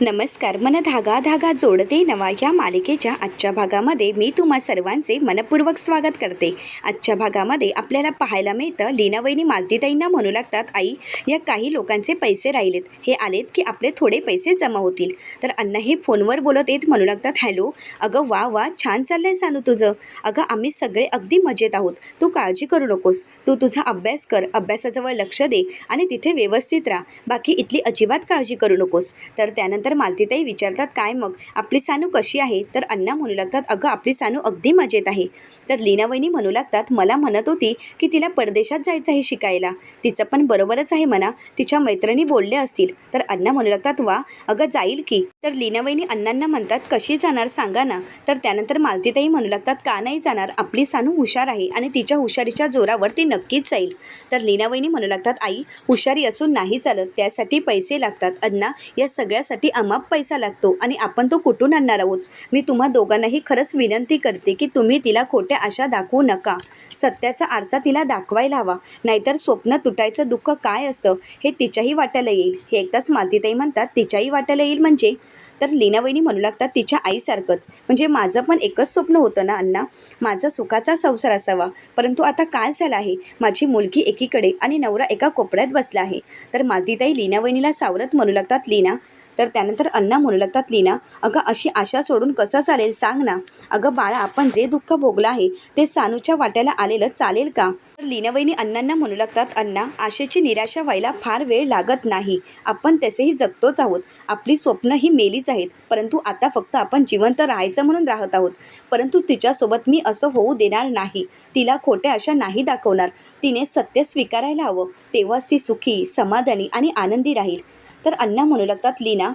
नमस्कार मन धागा धागा जोडते नवा या मालिकेच्या आजच्या भागामध्ये मी तुम्हा सर्वांचे मनपूर्वक स्वागत करते. आजच्या भागामध्ये आपल्याला पाहायला मिळतं लीनावहिनी मालतीताईंना म्हणू लागतात आई या काही लोकांचे पैसे राहिलेत. हे आलेत की आपले थोडे पैसे जमा होतील? तर अण्णा हे फोनवर बोलत येत म्हणू लागतात हॅलो अगं वा वा छान चाललंय सांगू तुझं. अगं आम्ही सगळे अगदी मजेत आहोत. तू काळजी करू नकोस. तू तुझा अभ्यास कर अभ्यासाजवळ लक्ष दे आणि तिथे व्यवस्थित राहा. बाकी इथली अजिबात काळजी करू नकोस. तर त्यानंतर मालतीताई विचारतात काय मग? आपली सानू कशी आहे? तर अण्णा म्हणू लागतात अगं आपली सानू अगदी मजेत आहे. तर लीनावहिनी म्हणू लागतात मला म्हणत होती की तिला परदेशात जायचं आहे शिकायला. तिचं पण बरोबरच आहे म्हणा. तिच्या मैत्रिणी बोलले असतील. तर अण्णा म्हणू लागतात वा अगं जाईल की. तर लीनावहिनी अण्णांना म्हणतात कशी जाणार सांगा ना. तर त्यानंतर मालतीताई म्हणू लागतात का नाही जाणार? आपली सानू हुशार आहे आणि तिच्या हुशारीच्या जोरावर ती नक्कीच जाईल. तर लीनावहिनी म्हणू लागतात आई हुशारी असून नाही चालत. त्यासाठी पैसे लागतात. अण्णा या सगळ्यासाठी अमाप पैसा लागतो आणि आपण तो कुठून आणणार आहोत? मी तुम्हा दोघांनाही खरंच विनंती करते की तुम्ही तिला खोट्या आशा दाखवू नका. सत्याचा आरसा तिला दाखवायला हवा. नाहीतर स्वप्न तुटायचं दुःख काय असतं? हे तिच्याही वाट्याला येईल. हे एकदाच मालतीताई म्हणतात तिच्याही वाट्याला येईल म्हणजे? तर लीनावहिनी म्हणू लागतात तिच्या आईसारखंच. म्हणजे माझं पण एकच स्वप्न होतं ना अण्णा? माझा सुखाचा संसार असावा. परंतु आता काय झालं आहे? माझी मुलगी एकीकडे आणि नवरा एका कोपऱ्यात बसला आहे. तर मालतीताई लीनावहिनीला सावरत म्हणू लागतात लीना तर त्यानंतर अण्णा म्हणू लागतात लीना अगं अशी आशा सोडून कसं चालेल? सांग ना. अगं बाळा आपण जे दुःख भोगलं आहे ते सानूच्या वाट्याला आलेलं चालेल का? तर लीनावहिनी अण्णांना म्हणू लागतात अण्णा आशेची निराशा व्हायला फार वेळ लागत नाही. आपण तसेही जगतोच आहोत. आपली स्वप्न ही मेलीच आहेत. परंतु आता फक्त आपण जिवंत राहायचं म्हणून राहत आहोत. परंतु तिच्यासोबत मी असं होऊ देणार नाही. तिला खोट्या आशा नाही दाखवणार. तिने सत्य स्वीकारायला हवं. तेव्हाच ती सुखी समाधानी आणि आनंदी राहील. तर अण्णा म्हणू लागतात लीना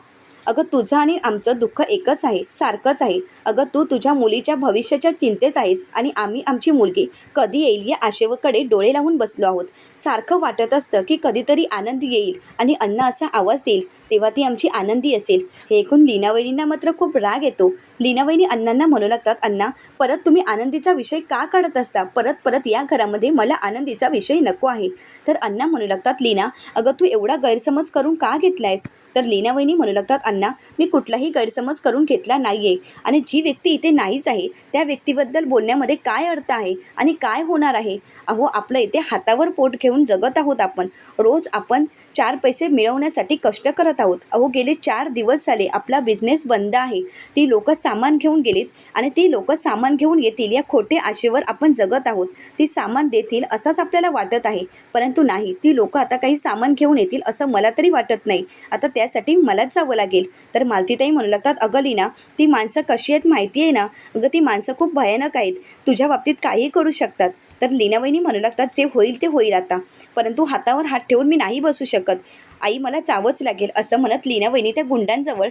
अगं तुझं आणि आमचं दुःख एकच आहे सारखंच आहे. अगं तू तुझ्या मुलीच्या भविष्याच्या चिंतेत आहेस आणि आम्ही आमची मुलगी. कधी येईल या आशेवकडे डोळे लावून बसलो आहोत. सारखं वाटत असतं की कधीतरी आनंद येईल आणि अन्न असा आवाज येईल तेव्हा ती आमची आनंदी असेल. हे ऐकून लीनावहिनींना मात्र खूप राग येतो. लीनावहिनी अण्णांना म्हणू लागतात अण्णा परत तुम्ही आनंदीचा विषय का काढत असता? परत परत या घरामध्ये मला आनंदीचा विषय नको आहे. तर अण्णा म्हणू लागतात लीना अगं तू एवढा गैरसमज करून का घेतलायस? तर लीनावहिनी म्हणू लागतात अण्णा मी कुठलाही गैरसमज करून घेतला नाही आहे आणि जी व्यक्ती इथे नाहीच आहे त्या व्यक्तीबद्दल बोलण्यामध्ये काय अर्थ आहे आणि काय होणार आहे? अहो आपलं इथे हातावर पोट घेऊन जगत आहोत आपण. रोज आपण चार पैसे मिळवण्यासाठी कष्ट करत आहोत. अहो गेले चार दिवस झाले आपला बिझनेस बंद आहे. ती लोक सामान घेऊन गेलीत आणि ती लोक सामान घेऊन येतील या खोटे आशेवर आपण जगत आहोत. ती सामान देतील असंच आपल्याला वाटत आहे. परंतु नाही ती लोक आता काही सामान घेऊन येतील असं मला तरी वाटत नाही. आता त्यासाठी मलाच जावं लागेल. तर मालतीताई म्हणू लागतात अगं ना ती माणसं कशी आहेत माहिती आहे ना? अगं ती माणसं खूप भयानक आहेत. तुझ्या बाबतीत काहीही करू शकतात. तर लीनावहिनी म्हणू लागतात जे होईल ते होईल आता. परंतु हातावर हात ठेवून मी नाही बसू शकत. आई मला चावच लागेल असं म्हणत लीनावहिनी त्या गुंडांजवळ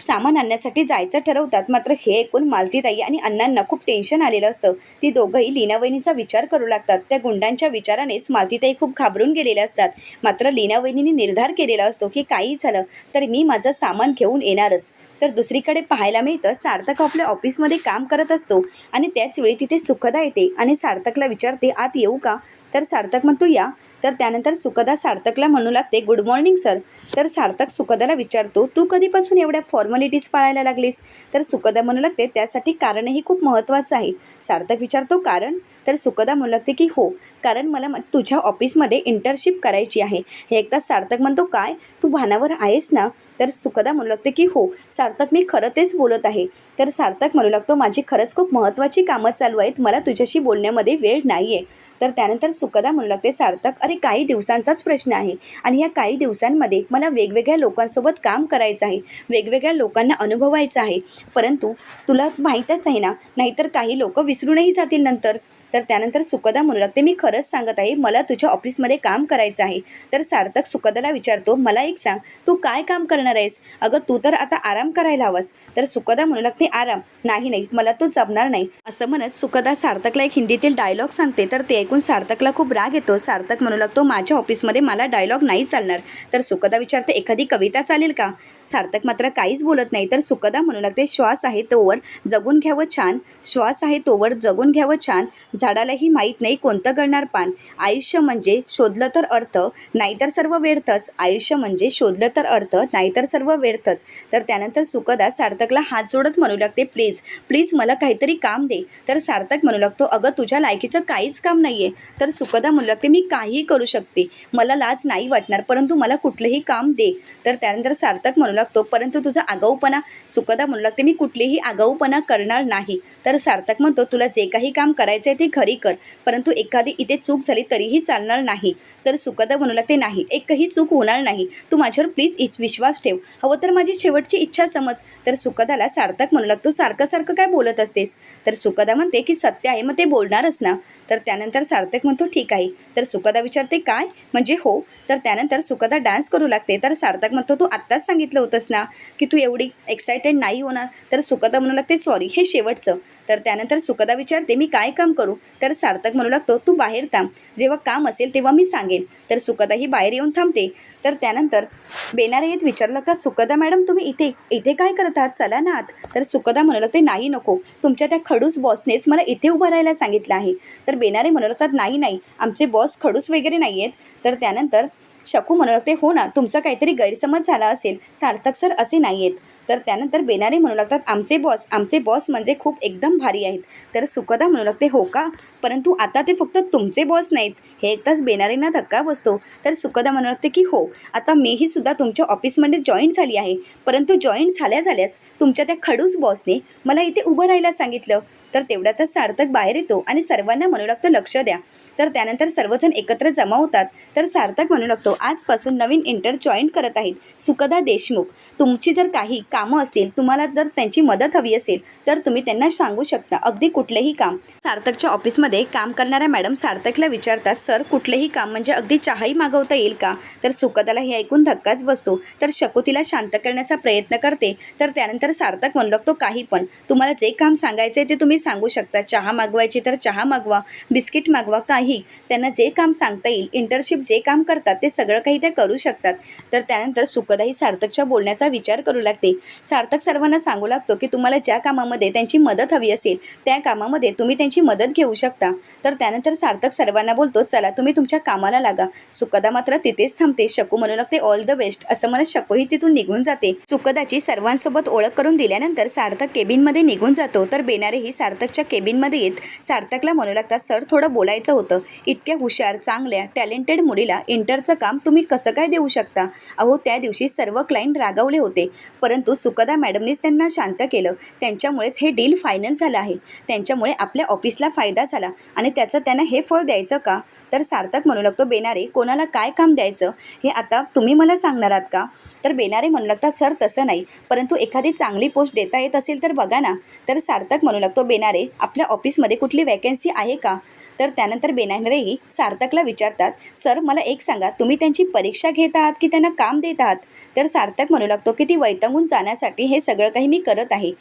सामान आणण्यासाठी जायचं ठरवतात. मात्र हे ऐकून मालतीताई आणि अण्णांना खूप टेन्शन आलेलं असतं. ती दोघंही लीनावहिनीचा विचार करू लागतात. त्या गुंडांच्या विचारानेच मालतीताई खूप घाबरून गेलेल्या असतात. मात्र लीनावहिनीने निर्धार केलेला असतो की काही झालं तर मी माझं सामान घेऊन येणारच. तर दुसरीकडे पाहायला मिळतं सार्थक आपल्या ऑफिसमध्ये काम करत असतो आणि त्याचवेळी तिथे सुखदा येते आणि सार्थकला विचारते आत येऊ का? तर सार्थक म्हणतो या. तर त्यानंतर सुखदा सार्थकला म्हणू लागते. गुड मॉर्निंग सर तर सार्थक सुखदाला विचारतो तू कधीपासून एवढ्या फॉर्मॅलिटीज पाळायला लागलीस? तर सुखदा म्हणू लागते त्यासाठी कारणही खूप महत्त्वाचं आहे. सार्थक विचारतो कारण? तर सुखदा म्हणू लागते की हो कारण मला तुझ्या ऑफिसमध्ये इंटर्नशिप करायची आहे. हे एकदा सार्थक म्हणतो काय? तू भानावर आहेस ना? तर सुखदा म्हणू लागते की हो सार्थक मी खरं तेच बोलत आहे. तर सार्थक म्हणू लागतो माझी खरंच खूप महत्त्वाची कामं चालू आहेत. मला तुझ्याशी बोलण्यामध्ये वेळ नाही आहे तर त्यानंतर सुखदा म्हणू लागते सार्थक अरे काही दिवसांचाच प्रश्न आहे आणि या काही दिवसांमध्ये मला वेगवेगळ्या लोकांसोबत काम करायचं आहे. वेगवेगळ्या लोकांना अनुभवायचं आहे. परंतु तुला माहीतच आहे ना नाहीतर काही लोक विसरूनही जातील नंतर. तर त्यानंतर सुखदा म्हणू लागते. मी खरंच सांगत आहे मला तुझ्या ऑफिसमध्ये काम करायचं आहे. तर सार्थक सुखदाला विचारतो मला एक सांग तू काय काम करणार आहेस? अगं तू तर आता आराम करायला हवास. तर सुखदा म्हणू लागते आराम. नाही नाही मला तो जमणार नाही. असं म्हणत सुखदा सार्थकला एक हिंदीतील डायलॉग सांगते. तर ते ऐकून सार्थकला खूप राग येतो. सार्थक म्हणू लागतो माझ्या ऑफिसमध्ये मला डायलॉग नाही चालणार. तर सुखदा विचारते एखादी कविता चालेल का? सार्थक मात्र काहीच बोलत नाही. तर सुखदा म्हणू लागते श्वास आहे तोवर जगून घ्यावं छान. श्वास आहे तोवर जगून घ्यावं छान. झाडालाही माहीत नाही कोणतं गळणार पान. आयुष्य म्हणजे शोधलं तर अर्थ नाहीतर सर्व व्यर्थच. आयुष्य म्हणजे शोधलं तर अर्थ नाहीतर सर्व व्यर्थच. तर त्यानंतर सुखदा सार्थकला हात जोडत म्हणू लागते प्लीज प्लीज मला काहीतरी काम दे. तर सार्थक म्हणू लागतो अगं तुझ्या लायकीचं काहीच काम नाही आहे तर सुकदा म्हणू लागते मी काहीही करू शकते. मला लाज नाही वाटणार परंतु मला कुठलंही काम दे. तर त्यानंतर सार्थक म्हणू लागतो परंतु तुझा आगाऊपणा. सुकदा म्हणू लागते मी कुठलीही आगाऊपणा करणार नाही. तर सार्थक म्हणतो तुला जे काही काम करायचं आहे ते खरी कर परंतु एखादी इथे चूक झाली तरीही चालणार नाही. तर सुखदा म्हणू लागते नाही एकही चूक होणार नाही. तू माझ्यावर प्लीज इच विश्वास ठेव. हवं तर माझी शेवटची इच्छा समज. तर सुकदाला सार्थक म्हणू लागतो सारखं सारखं काय बोलत असतेस? तर सुकदा म्हणते की सत्य आहे मग ते बोलणारच ना. तर त्यानंतर सार्थक म्हणतो ठीक आहे. तर सुकदा विचारते काय? म्हणजे हो. तर त्यानंतर सुकदा डान्स करू लागते. तर सार्थक म्हणतो तू आत्ताच सांगितलं होतंस ना की तू एवढी एक्सायटेड नाही होणार. तर सुखदा म्हणू लागते सॉरी हे शेवटचं. तर त्यानंतर सुखदा विचारते मी काय काम करू? तर सार्थक म्हणू लागतो तू बाहेर थांब. जेव्हा काम असेल तेव्हा मी सांगेन. तर सुकदाही बाहेर येऊन थांबते. तर त्यानंतर बेनारे येत विचारलं तर सुकदा मॅडम तुम्ही इथे इथे काय करत आहात चला ना आत. तर सुकदा म्हणू ते नाही नको. तुमच्या त्या खडूस बॉसनेच मला इथे उभं राहायला सांगितलं आहे. तर बेनारे म्हणू तर नाही नाही. आमचे बॉस खडूस वगैरे नाही आहेत. तर त्यानंतर शकू म्हणू लागते हो ना तुमचा काहीतरी गैरसमज झाला असेल. सार्थक सर असे नाही आहेत तर त्यानंतर बेनारे म्हणू लागतात आमचे बॉस आमचे बॉस म्हणजे खूप एकदम भारी आहेत. तर सुकदा म्हणू लागते हो का? परंतु आता ते फक्त तुमचे बॉस नाहीत. हे एकदाच बेनारेंना धक्का बसतो. तर सुकदा म्हणू लागते की हो आता मीही सुद्धा तुमच्या ऑफिसमध्ये जॉईन झाली आहे. परंतु जॉईन झाल्या झाल्यास तुमच्या त्या खडूस बॉसने मला इथे उभं राहायला सांगितलं. तर तेवढ्यातच सार्थक बाहेर येतो आणि सर्वांना म्हणू लागतो लक्ष द्या. तर त्यानंतर सर्वजण एकत्र जमा होतात तर सार्थक म्हणू लागतो आजपासून नवीन इंटर जॉईन करत आहेत सुकदा देशमुख. तुमची जर काही कामं असतील तुम्हाला जर त्यांची मदत हवी असेल तर तुम्ही त्यांना सांगू शकता अगदी कुठलेही काम. सार्थकच्या ऑफिसमध्ये काम करणाऱ्या मॅडम सार्थकला विचारतात सर कुठलेही काम म्हणजे अगदी चहाही मागवता येईल का? तर सुकदाला हे ऐकून धक्काच बसतो. तर शकुतीला शांत करण्याचा प्रयत्न करते. तर त्यानंतर सार्थक म्हणू लागतो काही पण. तुम्हाला जे काम सांगायचे ते तुम्ही सांगू शकता. चहा मागवायची तर चहा मागवा बिस्किट मागवा काही त्यांना जे काम सांगता येईल इंटर्नशिप जे काम करतात ते सगळं काही ते करू शकतात. तर त्यानंतर सुकदाही सार्थकच्या बोलण्याचा विचार करू लागते. सार्थक सर्वांना सांगू लागतो की तुम्हाला ज्या कामामध्ये त्यांची मदत हवी असेल त्या कामामध्ये तुम्ही त्यांची मदत घेऊ शकता. तर त्यानंतर सार्थक सर्वांना बोलतो चला तुम्ही तुमच्या कामाला लागा. सुकदा मात्र तिथेच थांबते. शकू म्हणू लागते ऑल द बेस्ट असं म्हणत शकूही तिथून निघून जाते. सुकदाची सर्वांसोबत ओळख करून दिल्यानंतर सार्थक केबिनमध्ये निघून जातो. तर बेनारेही सार्थकच्या केबिनमध्ये येत सार्थकला म्हणू लागतात सर थोडं बोलायचं होतं. इतक्या हुशार चांगल्या टॅलेंटेड मुलीला इंटरचं काम तुम्ही कसं काय देऊ शकता? अहो त्या दिवशी सर्व क्लायंट रागावले होते. परंतु सुकदा मॅडमनीच त्यांना शांत केलं. त्यांच्यामुळेच हे डील फायनल झालं आहे. त्यांच्यामुळे आपल्या ऑफिसला फायदा झाला. आणि त्याचं त्यांना हे फळ द्यायचं का? तर सार्थक म्हणू लागतो बेनारे कोणाला काय काम द्यायचं? हे आता तुम्ही मला सांगणार आहात का? तर बेनारे म्हणू लागतात सर तसं नाही. परंतु एखादी चांगली पोस्ट देता येत असेल तर बघा ना. तर सार्थक म्हणू लागतो बेनारे आपल्या ऑफिसमध्ये कुठली वॅकन्सी आहे का? तर त्यानंतर बेनारेही सार्थकला विचारतात सर मला एक सांगा तुम्ही त्यांची परीक्षा घेत आहात की त्यांना काम देत आहात तर सार्थक म्हणू लागतो की ती वैतंगून जाण्यासाठी हे सगळं काही मी करत आहे.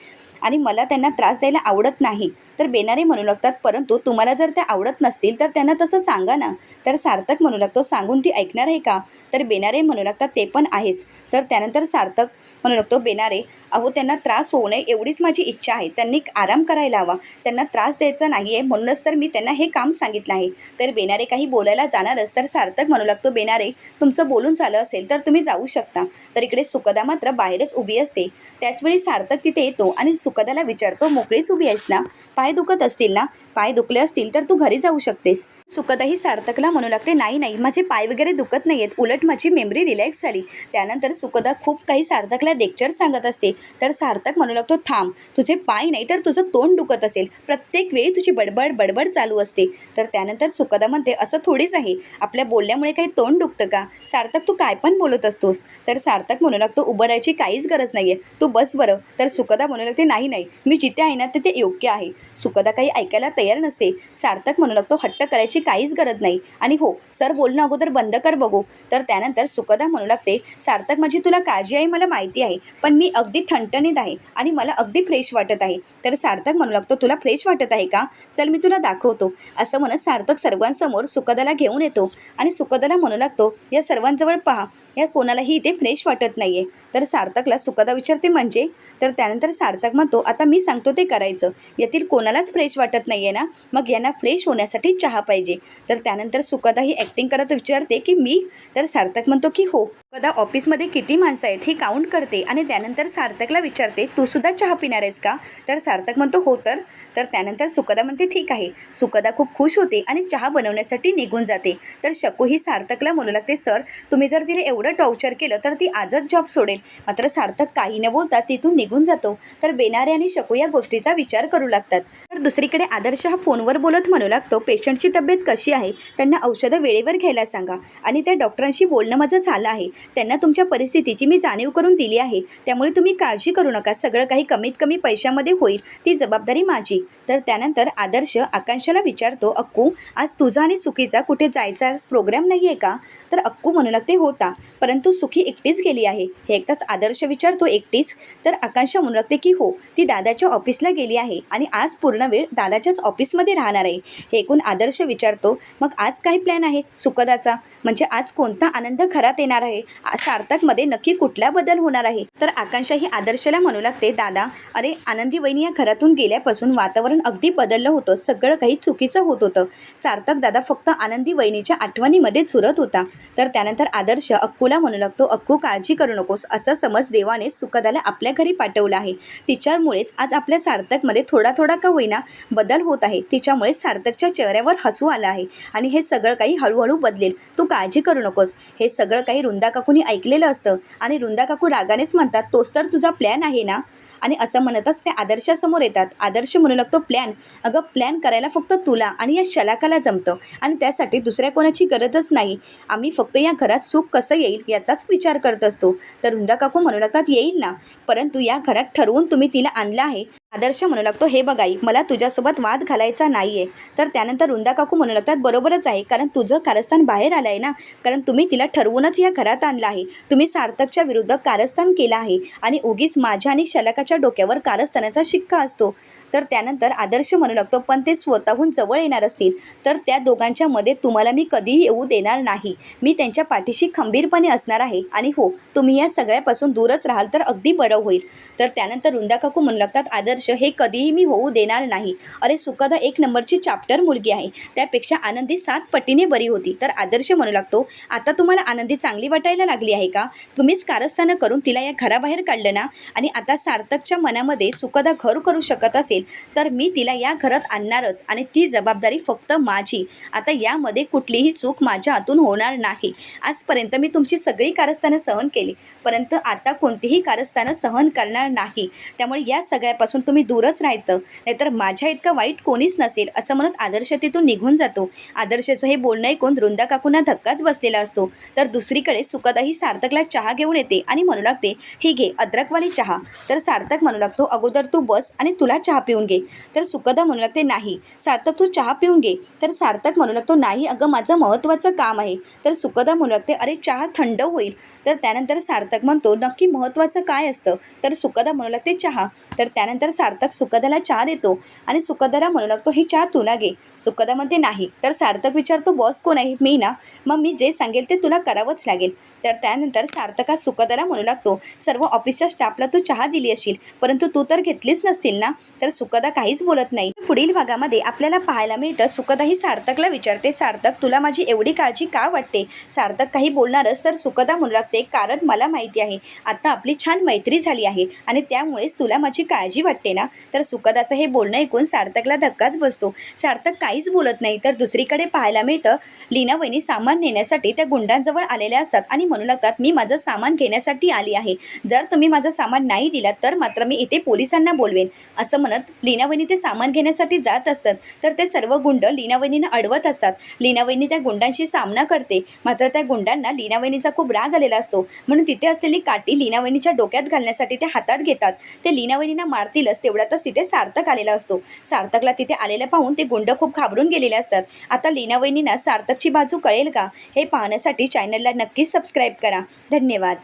आणि मला त्यांना त्रास द्यायला आवडत नाही. तर बेनारे म्हणू लागतात परंतु तुम्हाला जर त्या आवडत नसतील तर त्यांना तसं सांगा ना. तर सार्थक म्हणू लागतो सांगून ती ऐकणार आहे का? तर बेनारे म्हणू लागतात ते पण आहेच. तर त्यानंतर सार्थक म्हणू लागतो बेनारे अहो त्यांना त्रास होऊ नये एवढीच माझी इच्छा आहे. त्यांनी आराम करायला हवा. त्यांना त्रास द्यायचा नाही आहे म्हणूनच तर मी त्यांना हे काम सांगितलं आहे. तर बेनारे काही बोलायला जाणारच. तर सार्थक म्हणू लागतो बेनारे तुमचं बोलून झालं असेल तर तुम्ही जाऊ शकता. तर इकडे सुकदा मात्र बाहेरच उभी असते. त्याचवेळी सार्थक तिथे येतो आणि सुकदाला विचारतो मोकळीच उभी आहेस ना? पाय दुखत असतील ना? पाय दुखले असतील तर तू घरी जाऊ शकतेस. सुकदाही सार्थकला म्हणू लागते. नाही नाही. माझे पाय वगैरे दुखत नाही आहेत उलट माझी मेमरी रिलॅक्स झाली. त्यानंतर सुकदा खूप काही सार्थकला लेक्चर सांगत असते. तर सार्थक म्हणू लागतो थांब. तुझे पाय नाही तर तुझं तोंड दुखत असेल. प्रत्येक वेळी तुझी बडबड बडबड चालू असते. तर त्यानंतर सुकदा म्हणते असं थोडीच आहे. आपल्या बोलल्यामुळे काही तोंड दुखतं का? सार्थक तू काय पण बोलत असतोस. तर सार्थक म्हणू लागतो उभं राहायची काहीच गरज नाही आहे तू बस बरं. तर सुकदा म्हणू लागते नाही नाही. मी जिथे आहे ना तिथे योग्य आहे. सुखदा काही ऐकायला तयार नसते. सार्थक म्हणू लागतो हट्ट करायची काहीच गरज नाही. आणि हो सर बोलणं अगोदर बंद कर बघू. तर त्यानंतर सुखदा म्हणू लागते सार्थक माझी तुला काळजी आहे मला माहिती आहे पण मी अगदी ठणठणीत आहे आणि मला अगदी फ्रेश वाटत आहे. तर सार्थक म्हणू लागतो तुला फ्रेश वाटत आहे का? चल मी तुला दाखवतो. असं म्हणत सार्थक सर्वांसमोर सुखदाला घेऊन येतो. आणि सुखदाला म्हणू लागतो या सर्वांजवळ पहा या कोणालाही इथे फ्रेश वाटत नाही आहे तर सार्थकला सुखदा विचारते म्हणजे? तर त्यानंतर सार्थक म्हणतो आता मी सांगतो ते करायचं. यातील कोणालाच फ्रेश वाटत नाही आहे ना मग यांना फ्रेश होण्यासाठी चहा पाहिजे. तर त्यानंतर सुखदाही ॲक्टिंग करत विचारते की मी? तर सार्थक म्हणतो की हो. सुखदा ऑफिसमध्ये किती माणसं आहेत हे काउंट करते आणि त्यानंतर सार्थकला विचारते तू सुद्धा चहा पिणार आहेस का? तर सार्थक म्हणतो हो तर. तर त्यानंतर सुखदा म्हणते ठीक आहे. सुखदा खूप खुश होते आणि चहा बनवण्यासाठी निघून जाते. तर शकू ही सार्थकला म्हणू लागते सर तुम्ही जर तिला एवढं टॉर्चर केलं तर ती आजच जॉब सोडेल. मात्र सार्थक काही न बोलता तिथून निघून जातो. तर बेनारे आणि शकू या गोष्टीचा विचार करू लागतात. तर दुसरीकडे आदर्श हा फोनवर बोलत म्हणू लागतो पेशंटची तब्येत कशी आहे? त्यांना औषधं वेळेवर घ्यायला सांगा. आणि त्या डॉक्टरांशी बोलणं माझं झालं आहे. त्यांना तुमच्या परिस्थितीची मी जाणीव करून दिली आहे. त्यामुळे तुम्ही काळजी करू नका. सगळं काही कमीत कमी पैशामध्ये होईल. ती जबाबदारी माझी. तर त्यानंतर आदर्श आकांक्षाला विचारतो अक्कू आज तुझा आणि सुखीचा कुठे जायचा प्रोग्राम नाही आहे का? तर अक्कू म्हणू लागते होता. परंतु सुखी एकटीच गेली आहे. हे एकदाच आदर्श विचारतो एकटीच? तर आकांक्षा म्हणू लागते की हो. ती दादाच्या ऑफिसला गेली आहे आणि आज पूर्ण वेळ दादाच्याच ऑफिसमध्ये राहणार आहे. हे एकूण आदर्श विचारतो मग आज काय प्लॅन आहे सुखदाचा? म्हणजे आज कोणता आनंद खरात येणार आहे? सार्थकमध्ये नक्की कुठला बदल होणार आहे? तर आकांक्षा ही आदर्शला म्हणू लागते दादा अरे आनंदी वहिनी या घरातून गेल्यापासून वातावरण अगदी बदललं होतं. सगळं काही चुकीचं होत होतं. सार्थक दादा फक्त आनंदी वहिनीच्या आठवणीमध्ये झुरत होता. तर त्यानंतर आदर्श अक्कूला म्हणू लागतो अक्कू काळजी करू नकोस. असा समज देवाने सुखदाला आपल्या घरी पाठवला आहे. तिच्यामुळेच आज आपल्या सार्थकमध्ये थोडा थोडा का होईना बदल होत आहे. तिच्यामुळे सार्थकच्या चेहऱ्यावर हसू आलं आहे. आणि हे सगळं काही हळूहळू बदलेल. तू काळजी करू नकोस. हे सगळं काही रुंदा काकूनी ऐकलेलं असतं. आणि रुंदा काकू रागानेच म्हणतात तोच तर तुझा प्लॅन आहे ना? आणि असं म्हणतच ते आदर्शासमोर येतात. आदर्श म्हणू लागतो प्लॅन अगं प्लॅन करायला फक्त तुला आणि या शलाकाला जमतं. आणि त्यासाठी दुसऱ्या कोणाची गरजच नाही. आम्ही फक्त या घरात सुख कसं येईल याचाच विचार करत असतो. तर रुंदा काकू म्हणू लागतात येईल ना. परंतु या घरात ठरवून तुम्ही तिला आणलं आहे. आदर्श म्हणू लागतो हे बघाई मला तुझ्यासोबत वाद घालायचा नाही आहे तर त्यानंतर रुंदा काकू म्हणू लागतात बरोबरच आहे कारण तुझं कारस्थान बाहेर आलं आहे ना कारण तुम्ही तिला ठरवूनच या घरात आणलं आहे. तुम्ही सार्थकच्या विरुद्ध कारस्थान केलं आहे आणि उगीच माझ्या आणि शलकाच्या डोक्यावर कारस्थानाचा शिक्का असतो. तर त्यानंतर आदर्श म्हणू लागतो पण ते स्वतःहून जवळ येणार असतील तर त्या दोघांच्या मध्ये तुम्हाला मी कधीही येऊ देणार नाही. मी त्यांच्या पाठीशी खंबीरपणे असणार आहे. आणि हो तुम्ही या सगळ्यापासून दूरच राहाल तर अगदी बरं होईल. तर त्यानंतर रुंदा काकू म्हणू लागतात आदर्श हे कधीही मी होऊ देणार नाही. अरे सुखदा एक नंबरची चाप्टर मुलगी आहे. त्यापेक्षा आनंदी सात पटीने बरी होती. तर आदर्श म्हणू लागतो आता तुम्हाला आनंदी चांगली वाटायला लागली आहे का? तुम्हीच कारस्थानं करून तिला या घराबाहेर काढलं ना? आणि आता सार्थकच्या मनामध्ये सुखदा घर करू शकत असेल तर मी तिला या घरात आणणारच आणि ती जबाबदारी फक्त माझी. आता यामध्ये कुठलीही चूक माझ्या हातून होणार नाही. आजपर्यंत मी तुमची सगळी कारस्थानं सहन केली परंतु आता कोणतीही कारस्थानं सहन करणार नाही. त्यामुळे या सगळ्यापासून तुम्ही दूरच राहतं नाहीतर माझ्या इतकं वाईट कोणीच नसेल असं म्हणत आदर्श तिथून निघून जातो. आदर्शचं हे बोलणं ऐकून वृंदा काकूंना धक्काच बसलेला असतो. तर दुसरीकडे सुखदाही सार्थकला चहा घेऊन येते आणि म्हणू लागते ही घे अद्रकवाली चहा. तर सार्थक म्हणू लागतो अगोदर तू बस आणि तुला चहा पिऊन घे. तर सुखदा म्हणू लागते नाही. सार्थक तू चहा पिऊन घे. तर सार्थक म्हणू लागतो नाही. अगं माझं महत्त्वाचं काम आहे. तर सुखदा म्हणू लागते अरे चहा थंड होईल. तर त्यानंतर सार्थक म्हणतो नक्की महत्त्वाचं काय असतं? तर सुखदा म्हणू लागते चहा. तर त्यानंतर सार्थक सुखदाला चहा देतो. आणि सुखदाला म्हणू लागतो ही चहा तुला घे. सुखदा म्हणते नाही. तर सार्थक विचारतो बॉस कोण आहे? मी ना. मग मी जे सांगेल ते तुला करावंच लागेल. तर त्यानंतर सार्थका सुखदाला म्हणू लागतो सर्व ऑफिसच्या स्टाफला तू चहा दिली असशील परंतु तू तर घेतलीच नसतील ना? तर सुखदा काहीच बोलत नाही. पुढील भागामध्ये आपल्याला पाहायला मिळतं सुखदा ही सार्थकला विचारते. सार्थक तुला माझी एवढी काळजी का वाटते? सार्थक काही बोलणारच तर सुखदा म्हणू लागते कारण मला माहिती आहे. आता आपली छान मैत्री झाली आहे आणि त्यामुळेच तुला माझी काळजी वाटते ना? तर सुखदाचं हे बोलणं ऐकून सार्थकला धक्काच बसतो. सार्थक काहीच बोलत नाही तर दुसरीकडे पाहायला मिळतं लीना वहिनी सामान नेण्यासाठी त्या गुंडांजवळ आलेल्या असतात आणि म्हणू लागतात मी माझं सामान घेण्यासाठी आली आहे. जर तुम्ही माझं सामान नाही दिलात तर मात्र मी इथे पोलिसांना बोलवेन. असं म्हणत लीनावहिनी ते सामान घेण्यासाठी जात असतात. तर ते सर्व गुंड लीनावहिनीनं अडवत असतात. लीनावहिनी त्या गुंडांशी सामना करते. मात्र त्या गुंडांना लीनावहिनीचा खूप राग आलेला असतो. म्हणून तिथे असलेली काठी लीनावहिनीच्या डोक्यात घालण्यासाठी ते हातात घेतात. ते लीनावहिनींना मारतीलच तेवढ्यातच तिथे सार्थक आलेला असतो. सार्थकला तिथे आलेलं पाहून ते गुंड खूप घाबरून गेलेले असतात. आता लीनावहिनींना सार्थकची बाजू कळेल का? हे पाहण्यासाठी चॅनलला नक्कीच सबस्क्राईब करा. धन्यवाद.